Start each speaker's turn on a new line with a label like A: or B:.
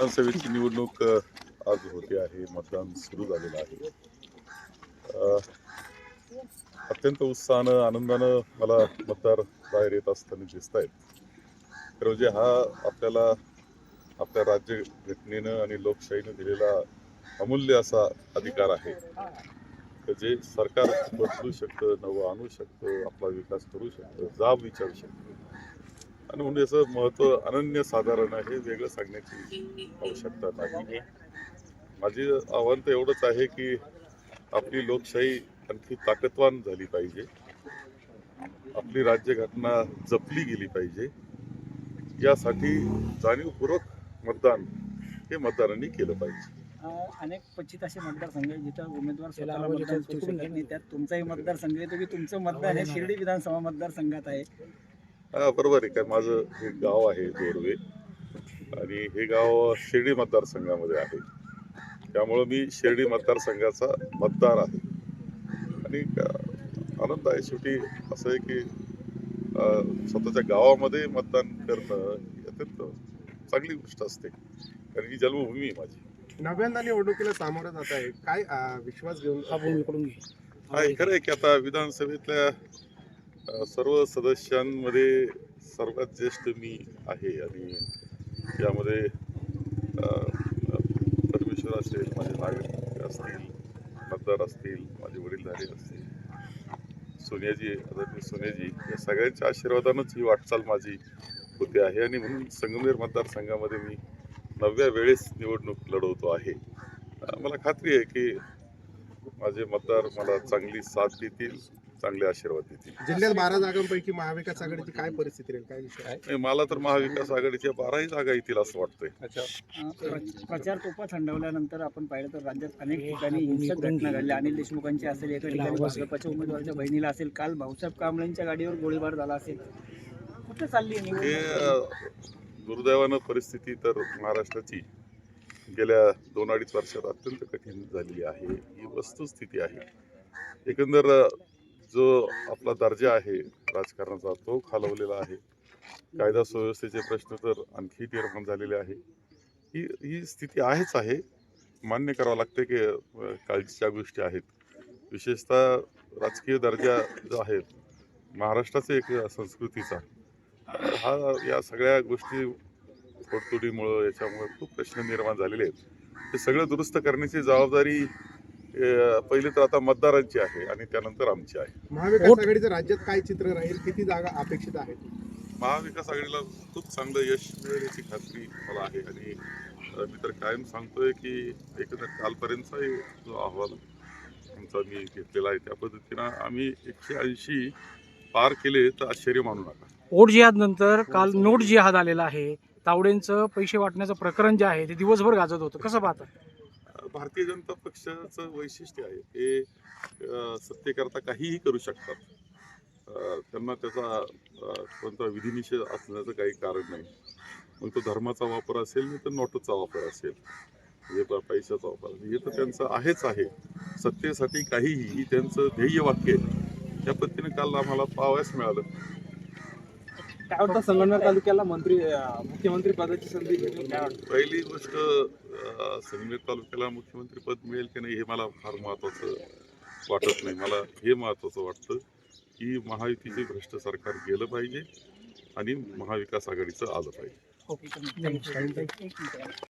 A: विधानसभेची निवडणूक आज होते आहे. मतदान सुरू झालेलं आहे. अत्यंत उत्साहानं आनंदानं मला मतदार बाहेर येत असताना दिसत आहेत. तर म्हणजे हा आपल्याला आपल्या राज्य घटनेनं आणि लोकशाहीनं दिलेला अमूल्य असा अधिकार आहे. तर जे सरकार बदलू शकतं नवं आणू शकतं आपला विकास करू शकतं जाब विचारू शकतं आणि म्हणून याचं महत्त्व अनन्यसाधारण आहे वेगळं सांगण्याची आवश्यकता नाही माझे आव्हान तर एवढंच आहे की आपली लोकशाही आणखी ताकदवान झाली पाहिजे. आपली राज्यघटना जपली गेली पाहिजे. यासाठी जाणीवपूर्वक मतदान हे मतदारांनी केलं पाहिजे.
B: अनेक क्वचित असे मतदारसंघ आहे जिथं उमेदवार स्वतःला मतदान त्यात तुमचाही मतदारसंघ आहे. तुम्ही तुमचं मतदान हे शिर्डी विधानसभा मतदारसंघात आहे.
A: हा बरोबर आहे. काय माझं हे गाव आहे दोरवे आणि हे गाव शिर्डी मतदारसंघामध्ये आहे. त्यामुळं मी शिर्डी मतदारसंघाचा मतदार आहे. आणि आनंद आहे शेवटी असं आहे की स्वतःच्या गावामध्ये मतदान करणं ही अत्यंत चांगली गोष्ट असते. कारण ही जन्मभूमी आहे माझी.
C: नव्यांदा निवडणुकीला सामोरं जात आहे. काय विश्वास घेऊन
A: हा हे खरं आहे की आता विधानसभेतल्या सर्व सदस्यांमध्ये सर्वात ज्येष्ठ मी आहे आणि यामध्ये परमेश्वर असेल माझे नागरिक असतील मतदार असतील माझे वडीलधारे असतील सोनियाजी आदरणीय सोनियाजी या सगळ्यांच्या आशीर्वादानंच ही वाटचाल माझी होते आहे आणि म्हणून संगमेर मतदारसंघामध्ये मी नवव्या वेळेस निवडणूक लढवतो आहे. मला खात्री आहे की माझे मतदार मला चांगली साथ देतील. चांगले आशीर्वाद देतील.
C: जिल्ह्यात बारा जागांपैकी महाविकास आघाडीची काय परिस्थिती राहील? काय विषय?
A: नाही, मला तर महाविकास आघाडीच्या बाराही जागा येतील असं वाटतंय.
B: प्र- प्रचार तोफा थंडवल्यानंतर आपण पाहिलं तर राज्यात अनेक ठिकाणी हिंसक घटना घडल्या. अनिल देशमुखांची असेल एका ठिकाणी भाजपच्या उमेदवाराच्या बहिणीला असेल काल भाऊसाहेब कांबळेंच्या गाडीवर गोळीबार झाला असेल. कुठे चालली आहे
A: हे
B: निवडणूक
A: अ, दुर्दैवानं परिस्थिती तर महाराष्ट्राची. गेल्या दोन अडीच वर्षात अत्यंत कठीण झालेली आहे. ही वस्तुस्थिती आहे. एकंदर अ, जो आपला दर्जा आहे राजकारणाचा तो खालवलेला आहे. कायदा सुव्यवस्थेचे प्रश्न तर आणखी निर्माण झालेले आहे. ही ही स्थिती आहेच आहे. मान्य करावं लागते की काळजीच्या गोष्टी आहेत विशेषतः राजकीय दर्जा जो आहे महाराष्ट्राचा एक संस्कृतीचा हा या सगळ्या गोष्टी तोडतोडीमुळं याच्यामुळे खूप प्रश्न निर्माण झालेले आहेत. हे सगळं दुरुस्त करण्याची जबाबदारी पहिली तर आता मतदारांची आहे आणि त्यानंतर आमची आहे.
C: महाविकास आघाडीचं राज्यात काय चित्र राहील? किती जागा अपेक्षित आहेत?
A: महाविकास आघाडीला खूप चांगलं यश मिळेल याची खात्री मला आहे. आणि मी तर कायम सांगतोय की एकंदर कालपर्यंतचाही जो अहवाल आमचा मी घेतलेला आहे त्या पद्धतीनं आम्ही एकशे ऐंशी पार केले तर आश्चर्य मानू नका.
D: वोट जिहाद नंतर काल नोट जिहाद आलेला आहे. तावडेंचं पैसे वाटण्याचं प्रकरण जे आहे ते दिवसभर गाजत होतं. कसं पाहता?
A: भारतीय जनता पक्षाचं वैशिष्ट्य आहे ते सत्तेकरता काहीही करू शकतात. त्यांना त्याचा कोणता विधिनिषेध असण्याचं काही कारण नाही. मग तो धर्माचा वापर असेल नाही तर नोटचा वापर असेल. म्हणजे हे पैशाचा वापर असेल. हे तर त्यांचं आहेच आहे. सत्तेसाठी काहीही त्यांचं ध्येय वाक्य आहे. त्या पद्धतीने काल आम्हाला पाहावयास मिळालं.
E: काय वाटतं संगमनेर तालुक्याला मंत्री मुख्यमंत्री पदाची संधी भेटेल काय वाटतं
A: पहिली गोष्ट अ, संगमेर तालुक्याला मुख्यमंत्री पद मिळेल की नाही हे मला फार महत्त्वाचं वाटत नाही. मला हे महत्त्वाचं वाटतं की महायुतीचे भ्रष्ट सरकार गेलं पाहिजे आणि महाविकास आघाडीचं आलं पाहिजे.
B: ओके, एक मिनिट.